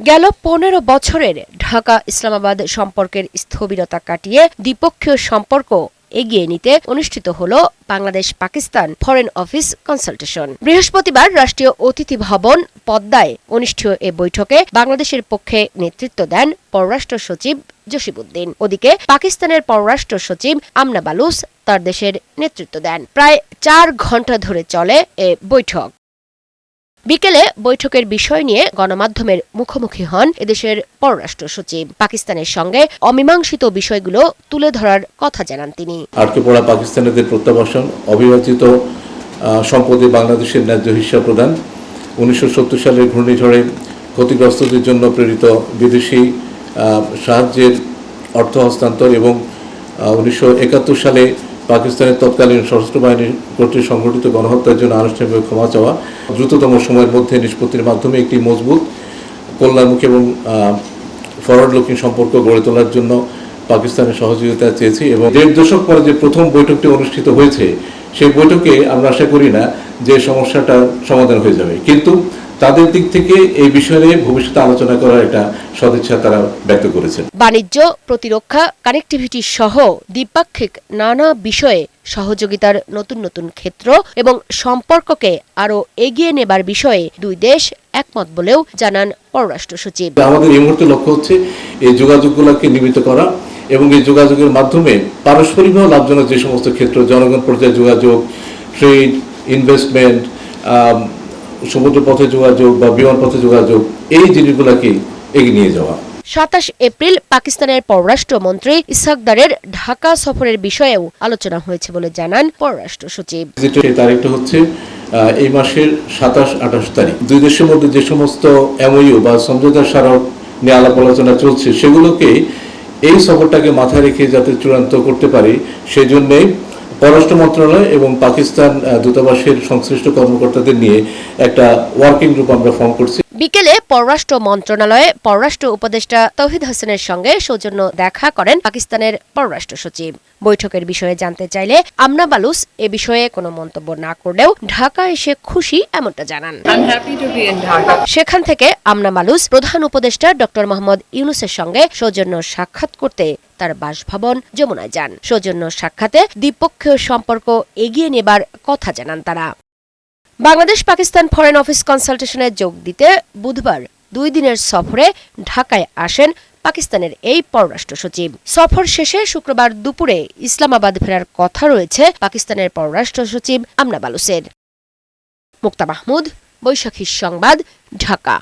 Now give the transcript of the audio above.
গেল পনেরো বছরের ঢাকা ইসলামাবাদ সম্পর্কের স্থবিরতা কাটিয়ে দ্বিপক্ষীয় সম্পর্ক এগিয়ে নিতে অনুষ্ঠিত হল Bangladesh Pakistan foreign office consultation বৃহস্পতিবার রাষ্ট্রীয় অতিথি ভবন পদ্মায় অনুষ্ঠিত এ বৈঠকে বাংলাদেশের পক্ষে নেতৃত্ব দেন পররাষ্ট্র সচিব জসিবুদ্দিন ওদিকে পাকিস্তানের পররাষ্ট্র সচিব আমনা বালুস তার দেশের নেতৃত্ব দেন। প্রায় চার ঘণ্টা ধরে চলে এ বৈঠক। বিকেলে বৈঠকের বিষয় নিয়ে গণমাধ্যমের মুখোমুখি হন এদেশের পররাষ্ট্র সচিব। পাকিস্তানের সঙ্গে অমীমাংসিত বিষয়গুলো তুলে ধরার কথা জানান তিনি। আটকে পড়া পাকিস্তানিদের প্রত্যাবাসন আহ, সম্পদে বাংলাদেশের ন্যায্য হিস্সা প্রদান উনিশশো সত্তর সালের ঘূর্ণিঝড়ে ক্ষতিগ্রস্তদের জন্য প্রেরিত বিদেশি সাহায্যের অর্থ হস্তান্তর এবং উনিশশো একাত্তর সালে পাকিস্তানের তৎকালীন সশস্ত্র বাহিনী কর্তৃক সংঘটিত গণহত্যার জন্য আনুষ্ঠানিকভাবে ক্ষমা চাওয়া দ্রুততম সময়ের মধ্যে নিষ্পত্তির মাধ্যমে একটি মজবুত, কল্যাণমুখী এবং ফরওয়ার্ড লুকিং সম্পর্ক গড়ে তোলার জন্য পাকিস্তানের সহযোগিতা চেয়েছি এবং দেড় দশক পরে যে প্রথম বৈঠকটি অনুষ্ঠিত হয়েছে, সেই বৈঠকে আমরা আশা করি না যে সমস্যাটা সমাধান হয়ে যাবে। কিন্তু তাদের দিক থেকে এই বিষয়ে ভবিষ্যতে আলোচনা করার একটা সদিচ্ছা তারা ব্যক্ত করেছেন। বাণিজ্য প্রতিরক্ষা কানেক্টিভিটি সহ দ্বিপাক্ষিক নানা বিষয়ে সহযোগিতার নতুন নতুন ক্ষেত্র এবং সম্পর্ককে আরও এগিয়ে নেবার বিষয়ে দুই দেশ একমত বলেও জানান পররাষ্ট্র সচিব। আমাদের এই মুহূর্তে লক্ষ্য হচ্ছে এই যোগাযোগগুলোকে নিয়মিত করা এবং এই যোগাযোগের মাধ্যমে পারস্পরিকভাবে লাভজনক যে সমস্ত ক্ষেত্র জনগণ পর্যায়ে যোগাযোগ ট্রেড ইনভেস্টমেন্ট সমুদ্র পথে যোগাযোগ বা বিমান পথে যোগাযোগ এই জিনিসগুলোকে এগিয়ে নিয়ে যাওয়া। সাতাশ এপ্রিল পাকিস্তানের পররাষ্ট্রমন্ত্রী ইসহাকদারের ঢাকা সফরের বিষয়েও আলোচনা হয়েছে বলে জানান পররাষ্ট্র সচিব। তারিখটা হচ্ছে এই মাসের সাতাশ আঠাশ তারিখ। দুই দেশের মধ্যে যে সমস্ত এমওইউ বা সমঝোতা স্মারক নিয়ে আলাপ আলোচনা চলছে সেগুলোকে এই সফরটাকে মাথায় রেখে যাতে চূড়ান্ত করতে পারি সেই জন্যেই পররাষ্ট্র মন্ত্রণালয় এবং পাকিস্তান দূতাবাসের সংশ্লিষ্ট কর্মকর্তাদের নিয়ে একটা ওয়ার্কিং গ্রুপ আমরা ফর্ম করছি। বিকেলে পররাষ্ট্র মন্ত্রণালয়ে পররাষ্ট্র উপদেষ্টা তৌহিদ হোসেনের সঙ্গে সৌজন্য দেখা করেন পাকিস্তানের পররাষ্ট্র সচিব। বৈঠকের বিষয়ে জানতে চাইলে আমনা বালুস এ বিষয়ে কোনো মন্তব্য না করলেও ঢাকা এসে খুশি এমনটা জানান. সেখান থেকে আমনা মালুস প্রধান উপদেষ্টা ডক্টর মোহাম্মদ ইউনুসের সঙ্গে সৌজন্য সাক্ষাৎ করতে তার বাসভবন যমুনায় যান। সৌজন্য সাক্ষাতে দ্বিপক্ষীয় সম্পর্ক এগিয়ে নেবার কথা জানান তারা। বাংলাদেশ পাকিস্তান ফরেন অফিস কনসালটেশনে যোগ দিতে বুধবার দুই দিনের সফরে ঢাকায় আসেন পাকিস্তানের এই পররাষ্ট্র সচিব। সফর শেষে শুক্রবার দুপুরে ইসলামাবাদ ফেরার কথা রয়েছে পাকিস্তানের পররাষ্ট্র সচিব আমনা বালুসের মুক্তা মাহমুদ, বৈশাখী সংবাদ, ঢাকা।